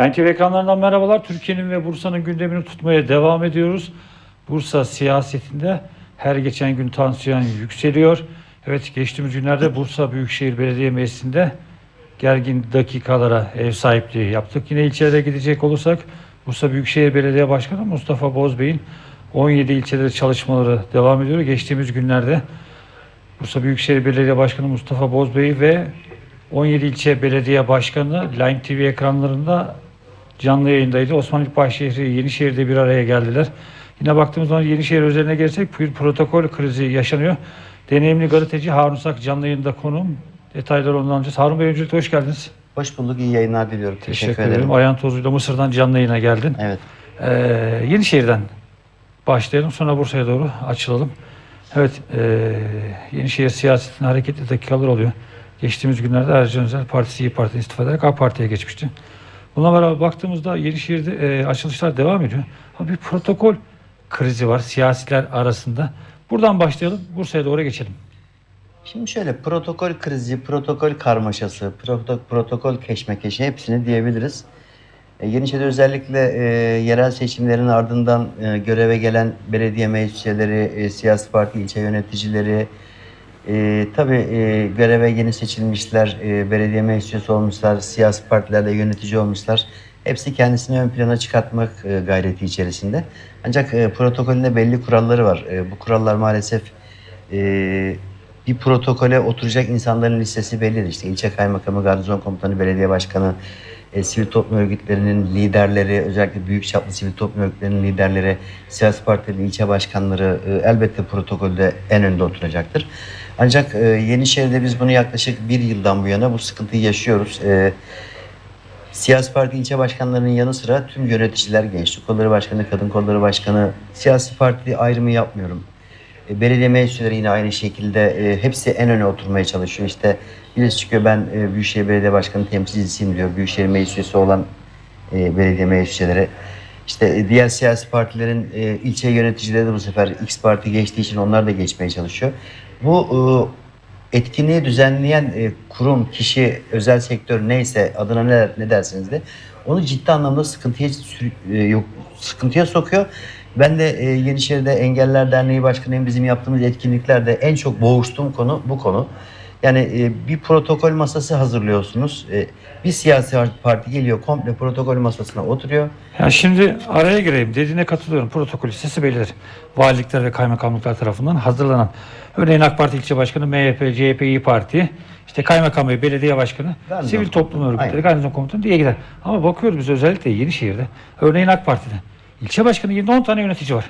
Line TV ekranlarından merhabalar. Türkiye'nin ve Bursa'nın gündemini tutmaya devam ediyoruz. Bursa siyasetinde her geçen gün tansiyon yükseliyor. Evet geçtiğimiz günlerde Bursa Büyükşehir Belediye Meclisi'nde gergin dakikalara ev sahipliği yaptık. Yine ilçelere gidecek olursak Bursa Büyükşehir Belediye Başkanı Mustafa Bozbey'in 17 ilçede çalışmaları devam ediyor. Geçtiğimiz günlerde Bursa Büyükşehir Belediye Başkanı Mustafa Bozbey ve 17 ilçe belediye başkanı Line TV ekranlarında canlı yayındaydı. Osmanlı Bahşehri Yenişehir'de bir araya geldiler. Yine baktığımız zaman Yenişehir özeline gelirsek bir protokol krizi yaşanıyor. Deneyimli gazeteci Harun Sak canlı yayında konuğum. Detayları ondan alacağız. Harun Bey öncelikle hoş geldiniz. Hoş bulduk, iyi yayınlar diliyorum. Teşekkür, Teşekkür, ederim. ederim. Ayhan Tozlu'yla Mısır'dan canlı yayına geldin. Evet, Ee, Yenişehir'den başlayalım sonra Bursa'ya doğru açılalım. Evet, e, Yenişehir siyasetinin hareketli dakikalar oluyor. Geçtiğimiz günlerde Ercan Özel Partisi İyi Parti'den istifa ederek AK Parti'ye geçmişti. Buna beraber baktığımızda Yenişehir'de e, açılışlar devam ediyor. Ama bir protokol krizi var siyasiler arasında. Buradan başlayalım, Bursa'ya doğru geçelim. şimdi şöyle protokol krizi, protokol karmaşası, proto- protokol keşmekeşi hepsini diyebiliriz. E, Yeniçeri'de özellikle e, yerel seçimlerin ardından e, göreve gelen belediye meclisleri, e, siyasi parti ilçe yöneticileri, e, tabii e, göreve yeni seçilmişler, e, belediye meclisi olmuşlar, siyasi partilerde yönetici olmuşlar. Hepsi kendisini ön plana çıkartmak e, gayreti içerisinde. Ancak e, protokolünde belli kuralları var. E, bu kurallar maalesef e, bir protokole oturacak insanların listesi bellidir. İşte ilçe kaymakamı, garnizon komutanı, belediye başkanı, e, sivil toplum örgütlerinin liderleri, özellikle büyük çaplı sivil toplum örgütlerinin liderleri, siyasi partilerin ilçe başkanları e, elbette protokolde en önde oturacaktır. Ancak e, Yenişehir'de biz bunu yaklaşık bir yıldan bu yana bu sıkıntıyı yaşıyoruz. E, Siyasi parti ilçe başkanlarının yanı sıra tüm yöneticiler, gençlik kolları başkanı, kadın kolları başkanı, siyasi parti ayrımı yapmıyorum. E, Belediye meclisleri yine aynı şekilde e, hepsi en öne oturmaya çalışıyor. İşte birisi çıkıyor ben e, Büyükşehir Belediye Başkanı temsilcisiyim diyor. Büyükşehir Meclis üyesi olan belediye meclisleri. İşte diğer siyasi partilerin ilçe yöneticileri de bu sefer X parti geçtiği için onlar da geçmeye çalışıyor. Bu etkinliği düzenleyen kurum, kişi, özel sektör neyse adına ne, ne derseniz de onu ciddi anlamda sıkıntıya sıkıntıya sokuyor. Ben de e, Yenişehir'de Engeller Derneği Başkanıyım. Bizim yaptığımız etkinliklerde en çok boğuştuğum konu bu konu. Yani e, bir protokol masası hazırlıyorsunuz. E, bir siyasi parti geliyor komple protokol masasına oturuyor. Yani şimdi araya gireyim. Dediğine katılıyorum. Protokol listesi bellidir. Valilikler ve kaymakamlıklar tarafından hazırlanan. Örneğin AK Parti ilçe başkanı, MHP, CHP, İyi Parti, işte kaymakam ve belediye başkanı, Garnizon sivil toplum örgütleri, garnizon komutanı diye gider. Ama bakıyoruz biz özellikle Yenişehir'de. Örneğin AK Parti'de. İlçe başkanı yerinde 10 tane yönetici var.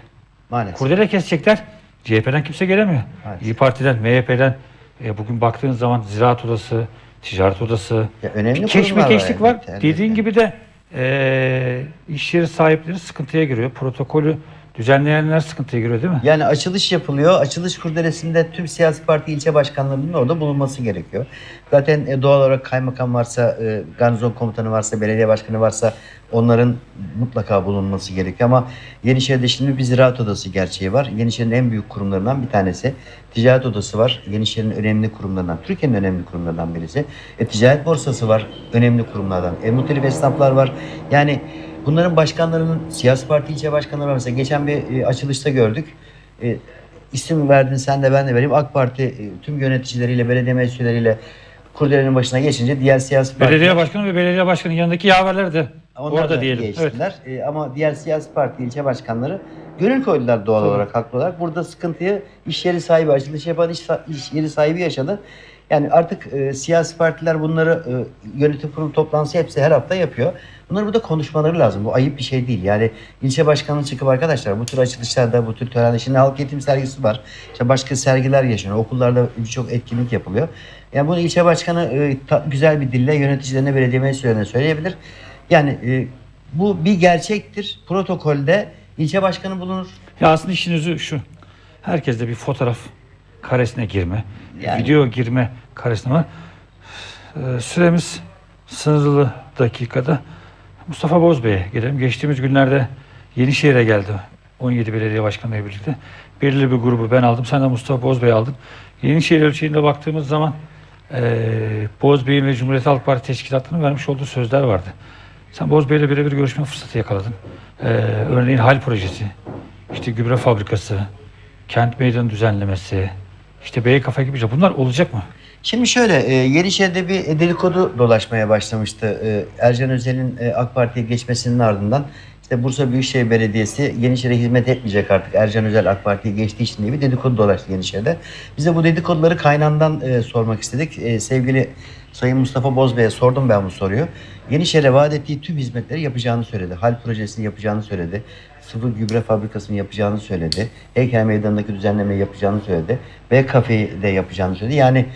Maalesef. Kurdele kesecekler. CHP'den kimse gelemiyor. Evet. İyi Parti'den, MHP'den. E, bugün baktığınız zaman Ziraat Odası, Ticaret Odası, Ya önemli bir keşmekeşlik var. elbette. Dediğin gibi de e, iş yeri sahipleri sıkıntıya giriyor. Protokolü düzenleyenler sıkıntıya giriyor değil mi? Yani açılış yapılıyor. Açılış kurdelesinde tüm siyasi parti ilçe başkanlarının orada bulunması gerekiyor. Zaten e, doğal olarak kaymakam varsa, e, garnizon komutanı varsa, belediye başkanı varsa onların mutlaka bulunması gerekiyor. Ama Yenişehir'de şimdi bir ziraat odası gerçeği var. Yenişehir'in en büyük kurumlarından bir tanesi. Ticaret odası var. Yenişehir'in önemli kurumlarından, Türkiye'nin önemli kurumlarından birisi. E, ticaret borsası var. Önemli kurumlardan. E, muhtelif esnaflar var. Yani Bunların başkanlarının siyasi parti ilçe başkanları var. Mesela geçen bir e, açılışta gördük. E, isim verdin sen de ben de vereyim. AK Parti e, tüm yöneticileriyle, belediye meclisleriyle kurdelenin başına geçince diğer siyasi partiler Belediye başkanı ve belediye başkanının yanındaki yaverler de onlar orada da diyelim. Evet. geçtiler. E, ama diğer siyasi parti ilçe başkanları gönül koydular doğal olarak haklı olarak. Burada sıkıntıyı iş yeri sahibi, açılış yapan iş, iş yeri sahibi yaşadı. Yani artık e, siyasi partiler bunları e, yönetim kurulu toplantısı hepsi her hafta yapıyor. Bunları burada konuşmaları lazım. Bu ayıp bir şey değil. Yani ilçe başkanı çıkıp arkadaşlar bu tür açılışlarda, bu tür törenlerde şimdi halk eğitim sergisi var. İşte başka sergiler yaşanıyor. Okullarda birçok etkinlik yapılıyor. Yani bunu ilçe başkanı e, ta- güzel bir dille yöneticilerine, belediye meclislerine söyleyebilir. Yani e, bu bir gerçektir. Protokolde ilçe başkanı bulunur. Ya aslında işin özü şu. Herkeste bir fotoğraf karesine girme, Yani. video girme karesine var. Ee, süremiz sınırlı dakikada. Mustafa Bozbey'e gelelim. Geçtiğimiz günlerde Yenişehir'e geldi. 17 belediye başkanıyla birlikte. Belirli bir grubu ben aldım. Sen de Mustafa Bozbey'i aldın. Yenişehir ölçeğinde baktığımız zaman eee Bozbey'in ve Cumhuriyet Halk Partisi teşkilatlarının vermiş olduğu sözler vardı. Sen Bozbey'le birebir görüşme fırsatı yakaladın. Ee, örneğin hal projesi, işte gübre fabrikası, kent meydanı düzenlemesi, işte bey kafe gibi bunlar olacak mı? Şimdi şöyle, e, Yenişehir'de bir dedikodu dolaşmaya başlamıştı. E, Ercan Özel'in e, AK Parti'ye geçmesinin ardından işte Bursa Büyükşehir Belediyesi Yenişehir'e hizmet etmeyecek artık. Ercan Özel AK Parti'ye geçtiği için diye bir dedikodu dolaştı Yenişehir'de. Biz de bu dedikoduları kaynağından e, sormak istedik. E, sevgili Sayın Mustafa Bozbey'e sordum ben bu soruyu. Yenişehir'e vaat ettiği tüm hizmetleri yapacağını söyledi. Hal projesini yapacağını söyledi. Sıvı gübre fabrikasını yapacağını söyledi. Heykel Meydanı'ndaki düzenlemeyi yapacağını söyledi. Ve kafeyi de yapacağını söyledi. Yani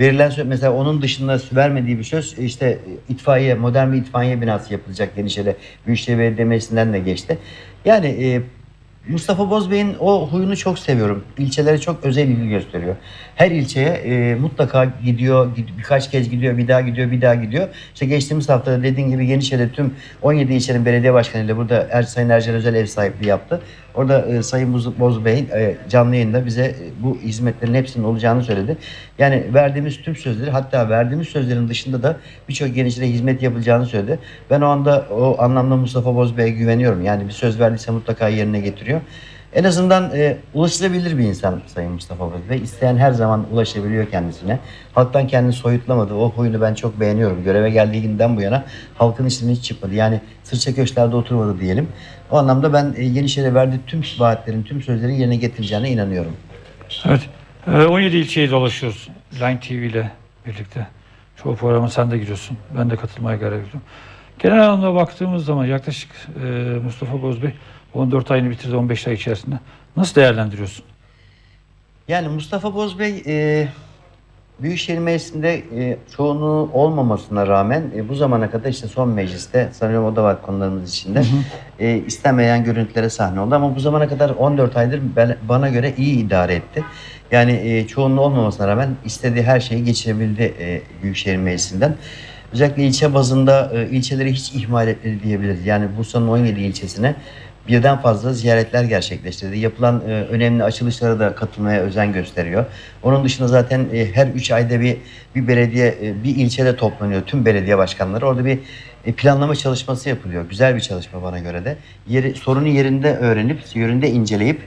verilen söz mesela onun dışında vermediği bir söz işte itfaiye modern bir itfaiye binası yapılacak Yenişehir'e Büyükşehir Belediye Meclisi'nden de geçti. Yani e, Mustafa Bozbey'in o huyunu çok seviyorum. İlçelere çok özel ilgi gösteriyor. Her ilçeye e, mutlaka gidiyor, gid- birkaç kez gidiyor, bir daha gidiyor, bir daha gidiyor. İşte geçtiğimiz hafta dediğin gibi Yenişehir'de tüm 17 ilçenin belediye başkanıyla burada er, Sayın Ercan Özel ev sahipliği yaptı. Orada e, Sayın Boz, Bozbey e, canlı yayında bize e, bu hizmetlerin hepsinin olacağını söyledi. Yani verdiğimiz tüm sözleri hatta verdiğimiz sözlerin dışında da birçok Yenişehir'e hizmet yapılacağını söyledi. Ben o anda o anlamda Mustafa Bozbey'e güveniyorum. Yani bir söz verdiyse mutlaka yerine getiriyor. En azından e, ulaşılabilir bir insan Sayın Mustafa Bozbey. İsteyen her zaman ulaşabiliyor kendisine. Halktan kendini soyutlamadı. O huyunu ben çok beğeniyorum. Göreve geldiği günden bu yana halkın içinden hiç çıkmadı. Yani sırça köşklerde oturmadı diyelim. O anlamda ben e, Yenişehir'e verdiği tüm vaatlerin, tüm sözlerin yerine getireceğine inanıyorum. Evet. Ee, 17 ilçeyi dolaşıyoruz. Line TV ile birlikte. Çoğu programa sen de gidiyorsun. Ben de katılmaya gayret ediyorum. Genel anlamda baktığımız zaman yaklaşık e, Mustafa Bozbey 14 ayını bitirdi 15 ay içerisinde. Nasıl değerlendiriyorsun? Yani Mustafa Bozbey e, Büyükşehir Meclisi'nde e, çoğunluğu olmamasına rağmen e, bu zamana kadar işte son mecliste sanıyorum o da var konularımız içinde e, istenmeyen görüntülere sahne oldu ama bu zamana kadar 14 aydır ben- bana göre iyi idare etti. Yani e, çoğunluğu olmamasına rağmen istediği her şeyi geçirebildi e, Büyükşehir Meclisi'nden. Özellikle ilçe bazında e, ilçeleri hiç ihmal etmedi diyebiliriz. Yani Bursa'nın 17 ilçesine birden fazla ziyaretler gerçekleştirdi. Yapılan e, önemli açılışlara da katılmaya özen gösteriyor. Onun dışında zaten e, her 3 ayda bir bir belediye e, bir ilçede toplanıyor tüm belediye başkanları. Orada bir e, planlama çalışması yapılıyor. Güzel bir çalışma bana göre de. Yeri, sorunu yerinde öğrenip, yerinde inceleyip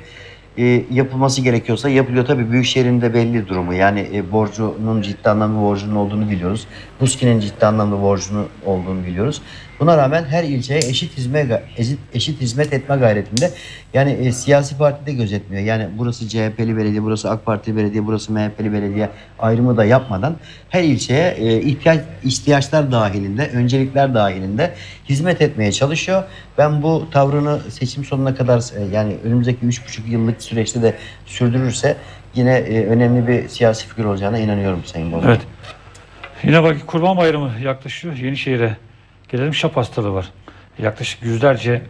e, yapılması gerekiyorsa yapılıyor. Tabii Büyükşehir'in de belli durumu. Yani e, borcunun ciddi anlamda borcunun olduğunu biliyoruz. Buski'nin ciddi anlamda borcunu olduğunu biliyoruz. Buna rağmen her ilçeye eşit hizmet eşit, eşit hizmet etme gayretinde. Yani e, siyasi parti de gözetmiyor. Yani burası CHP'li belediye, burası AK Parti belediye, burası MHP'li belediye ayrımı da yapmadan her ilçeye e, ihtiyaç ihtiyaçlar dahilinde, öncelikler dahilinde hizmet etmeye çalışıyor. Ben bu tavrını seçim sonuna kadar e, yani önümüzdeki üç buçuk yıllık süreçte de sürdürürse yine e, önemli bir siyasi figür olacağına inanıyorum Sayın Bozbey. Evet. Yine bak Kurban Bayramı yaklaşıyor. Yenişehir'e gelelim şap hastalığı var. Yaklaşık yüzlerce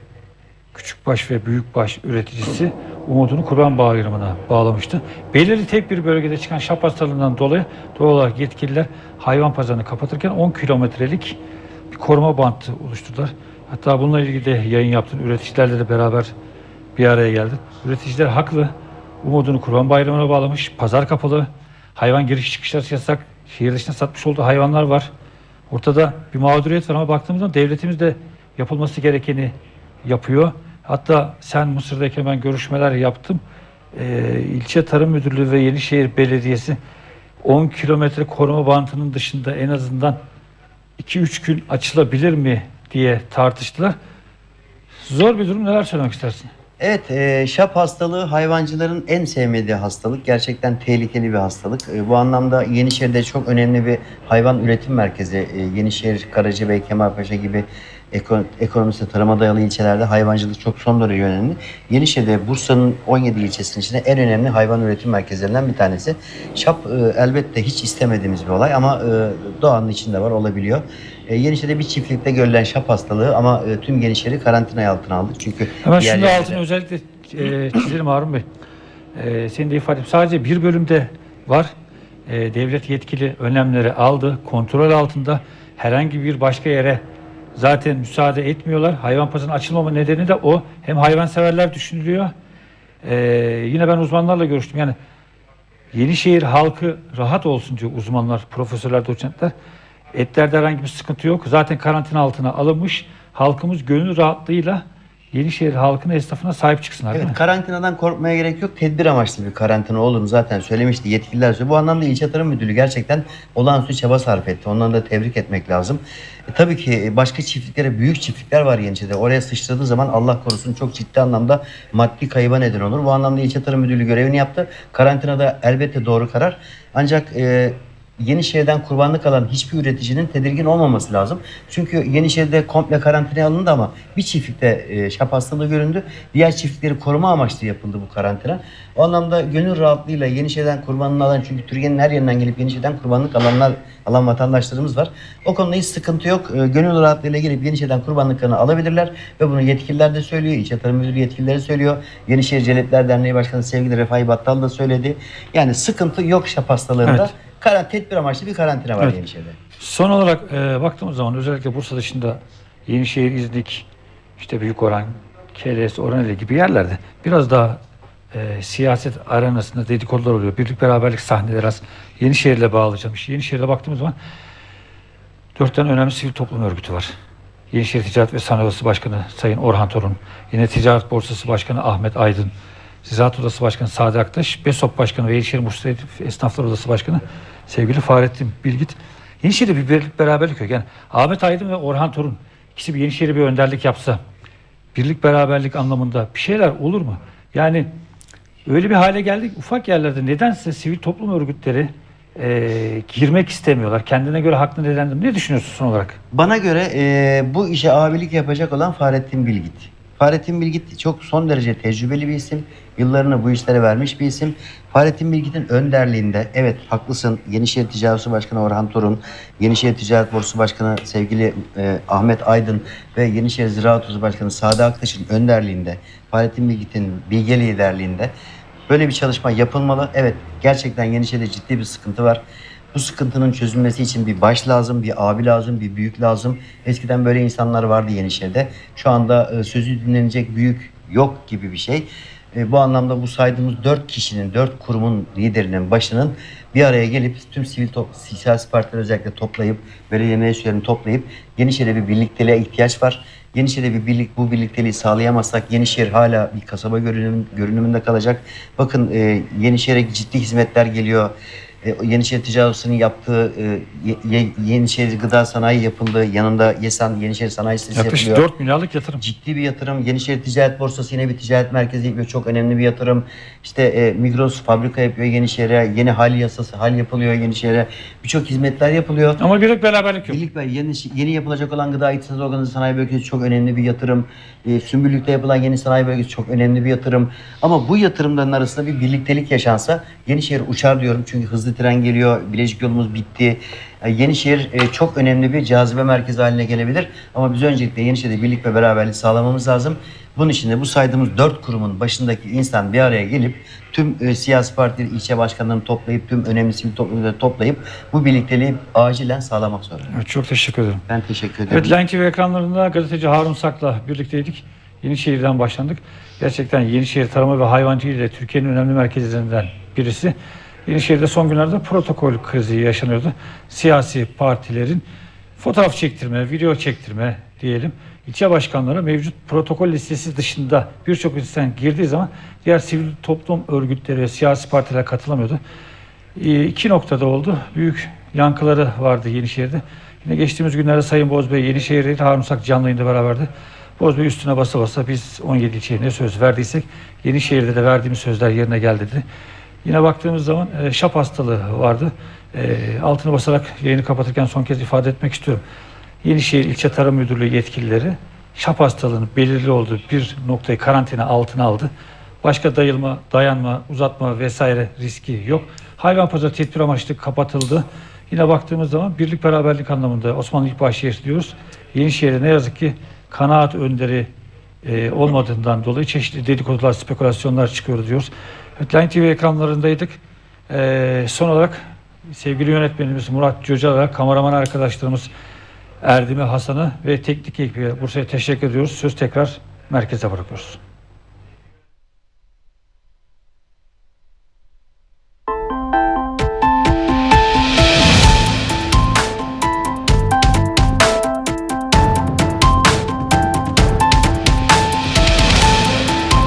küçükbaş ve büyükbaş üreticisi umudunu Kurban Bayramı'na bağlamıştı. Belirli tek bir bölgede çıkan şap hastalığından dolayı doğal olarak yetkililer hayvan pazarını kapatırken 10 kilometrelik bir koruma bantı oluşturdular. Hatta bununla ilgili de yayın yaptın. Üreticilerle de beraber bir araya geldin. Üreticiler haklı. Umudunu Kurban Bayramı'na bağlamış. Pazar kapalı. Hayvan giriş çıkışları yasak. Şehir dışına satmış olduğu hayvanlar var. Ortada bir mağduriyet var ama baktığımızda devletimiz de yapılması gerekeni yapıyor. Hatta sen Mısır'dayken ben görüşmeler yaptım. Ee, ilçe Tarım Müdürlüğü ve Yenişehir Belediyesi 10 kilometre koruma bantının dışında en azından 2-3 gün açılabilir mi diye tartıştılar. Zor bir durum neler söylemek istersin? Evet, e, şap hastalığı hayvancıların en sevmediği hastalık. Gerçekten tehlikeli bir hastalık. E, bu anlamda Yenişehir'de çok önemli bir hayvan üretim merkezi. E, Yenişehir, Karacabey, Kemalpaşa gibi eko, ekonomisi tarıma dayalı ilçelerde hayvancılık çok son derece önemli. Yenişehir'de Bursa'nın 17 ilçesinin içinde en önemli hayvan üretim merkezlerinden bir tanesi. Şap e, elbette hiç istemediğimiz bir olay ama e, doğanın içinde var, olabiliyor. E, Yenişehir'de bir çiftlikte görülen şap hastalığı ama e, tüm Yenişehir'i karantinaya altına aldık. Çünkü Hemen şunu yerlerde- altını özellikle e, çizelim Harun Bey. E, senin de ifade sadece bir bölümde var. E, devlet yetkili önlemleri aldı. Kontrol altında herhangi bir başka yere zaten müsaade etmiyorlar. Hayvan pazarının açılmama nedeni de o. Hem hayvanseverler düşünülüyor. E, yine ben uzmanlarla görüştüm. Yani Yenişehir halkı rahat olsun diyor uzmanlar, profesörler, doçentler. Etlerde herhangi bir sıkıntı yok. Zaten karantina altına alınmış. halkımız gönül rahatlığıyla Yenişehir halkına, esnafına sahip çıksınlar değil Evet, mi? karantinadan korkmaya gerek yok. Tedbir amaçlı bir karantina olduğunu zaten söylemişti yetkililer. Bu anlamda İlçe Tarım Müdürlüğü gerçekten olağanüstü çaba sarf etti. Ondan da tebrik etmek lazım. E, tabii ki başka çiftliklere, büyük çiftlikler var Yeniçeri'de. Oraya sıçradığı zaman Allah korusun çok ciddi anlamda maddi kayıba neden olur. Bu anlamda İlçe Tarım Müdürlüğü görevini yaptı. Karantinada elbette doğru karar. Ancak e, Yenişehir'den kurbanlık alan hiçbir üreticinin tedirgin olmaması lazım. Çünkü Yenişehir'de komple karantinaya alındı ama bir çiftlikte e, şap hastalığı göründü. Diğer çiftlikleri koruma amaçlı yapıldı bu karantina. O anlamda gönül rahatlığıyla Yenişehir'den kurbanını alan çünkü Türkiye'nin her yerinden gelip Yenişehir'den kurbanlık alanlar alan vatandaşlarımız var. O konuda hiç sıkıntı yok. E, gönül rahatlığıyla gelip Yenişehir'den kurbanlıklarını alabilirler ve bunu yetkililer de söylüyor. İlçe Tarım Müdürlüğü yetkilileri söylüyor. Yenişehir Celepler Derneği Başkanı sevgili Refai Battal da söyledi. Yani sıkıntı yok şap hastalığında. Evet. Karan, tedbir amaçlı bir karantina var Evet. Yenişehir'de. Son olarak e, baktığımız zaman özellikle Bursa dışında Yenişehir, İznik, işte Büyükoran, Keles, Oraneli gibi yerlerde biraz daha e, siyaset arenasında dedikodular oluyor. Birlik beraberlik sahneleri az Yenişehir'le bağlayacağım. İşte Yenişehir'de baktığımız zaman dört tane önemli sivil toplum örgütü var. Yenişehir Ticaret ve Sanayi Odası Başkanı Sayın Orhan Torun, yine Ticaret Borsası Başkanı Ahmet Aydın, Ziraat Odası Başkanı Sadi Aktaş, BESOP Başkanı ve Yenişehir Müşterek Esnaflar Odası Başkanı sevgili Fahrettin Bilgit. Yenişehir'de bir beraberlik yok. Yani Ahmet Aydın ve Orhan Torun ikisi bir Yenişehir'e bir önderlik yapsa birlik beraberlik anlamında bir şeyler olur mu? Yani öyle bir hale geldik ufak yerlerde nedense sivil toplum örgütleri eee, girmek istemiyorlar. Kendine göre haklı nedendir. Ne düşünüyorsun son olarak? Bana göre e, bu işe abilik yapacak olan Fahrettin Bilgit. Fahrettin Bilgit çok son derece tecrübeli bir isim. Yıllarını bu işlere vermiş bir isim. Fahrettin Bilgit'in önderliğinde evet haklısın Yenişehir Ticaret Odası Başkanı Orhan Torun, Yenişehir Ticaret Borsası Başkanı sevgili e, Ahmet Aydın ve Yenişehir Ziraat Odası Başkanı Sadi Aktaş'ın önderliğinde, Fahrettin Bilgit'in bilge liderliğinde böyle bir çalışma yapılmalı. Evet gerçekten Yenişehir'de ciddi bir sıkıntı var. Bu sıkıntının çözülmesi için bir baş lazım, bir abi lazım, bir büyük lazım. Eskiden böyle insanlar vardı Yenişehir'de. Şu anda e, sözü dinlenecek büyük yok gibi bir şey. E, bu anlamda bu saydığımız dört kişinin, dört kurumun liderinin başının bir araya gelip tüm sivil top, siyasi partileri özellikle toplayıp, belediye meclislerini toplayıp Yenişehir'de bir birlikteliğe ihtiyaç var. Yenişehir'de bir birlik, bu birlikteliği sağlayamazsak Yenişehir hala bir kasaba görünüm, görünümünde kalacak. Bakın e, Yenişehir'e ciddi hizmetler geliyor. E, Yenişehir Ticaret yaptığı e, Ye- Ye- Yenişehir Gıda Sanayi yapıldı. Yanında YESAN Yenişehir Sanayi Sitesi Yaklaşık yapılıyor. 4 milyarlık yatırım. Ciddi bir yatırım. Yenişehir Ticaret Borsası yine bir ticaret merkezi yapıyor. Çok önemli bir yatırım. İşte e, Migros fabrika yapıyor Yenişehir'e. Yeni hal yasası, hal yapılıyor Yenişehir'e. Birçok hizmetler yapılıyor. Ama birlik beraberlik yok. Birlik ve yeni, yeni yapılacak olan gıda iktisat organize sanayi bölgesi çok önemli bir yatırım. E, Sümbüllük'te yapılan yeni sanayi bölgesi çok önemli bir yatırım. Ama bu yatırımların arasında bir birliktelik yaşansa Yenişehir uçar diyorum. Çünkü hızlı tren geliyor. Bilecik yolumuz bitti. E, Yenişehir e, çok önemli bir cazibe merkezi haline gelebilir. Ama biz öncelikle Yenişehir'de birlik ve beraberlik sağlamamız lazım. Bunun için de bu saydığımız dört kurumun başındaki insan bir araya gelip tüm e, siyasi partileri, ilçe başkanlarını toplayıp tüm önemli sivil toplumları toplayıp bu birlikteliği acilen sağlamak zorunda. Evet, çok teşekkür ederim. Ben teşekkür ederim. Evet, Line TV ekranlarında gazeteci Harun Sak'la birlikteydik. Yenişehir'den başlandık. Gerçekten Yenişehir tarımı ve hayvancılığı ile Türkiye'nin önemli merkezlerinden birisi. Yenişehir'de son günlerde protokol krizi yaşanıyordu. Siyasi partilerin fotoğraf çektirme, video çektirme diyelim. İlçe başkanları mevcut protokol listesi dışında birçok insan girdiği zaman diğer sivil toplum örgütleri siyasi partiler katılamıyordu. E, iki noktada oldu. Büyük yankıları vardı Yenişehir'de. Yine geçtiğimiz günlerde Sayın Bozbey Yenişehir'de Harun Sak canlı yayında beraberdi. Bozbey üstüne basa basa biz 17 ilçeye ne söz verdiysek Yenişehir'de de verdiğimiz sözler yerine geldi dedi. Yine baktığımız zaman e, şap hastalığı vardı. E, altını basarak yayını kapatırken son kez ifade etmek istiyorum. Yenişehir İlçe Tarım Müdürlüğü yetkilileri şap hastalığının belirli olduğu bir noktayı karantina altına aldı. Başka dayılma, dayanma, uzatma vesaire riski yok. Hayvan pazarı tedbir amaçlı kapatıldı. Yine baktığımız zaman birlik beraberlik anlamında Osmanlı İlk Bahşehir diyoruz. Yenişehir'de ne yazık ki kanaat önderi e, olmadığından dolayı çeşitli dedikodular, spekülasyonlar çıkıyor diyoruz. Evet, Line TV ekranlarındaydık. E, son olarak sevgili yönetmenimiz Murat Cöcalar, kameraman arkadaşlarımız Erdem'e, Hasan'a ve teknik ekibe Bursa'ya teşekkür ediyoruz. Söz tekrar merkeze bırakıyoruz.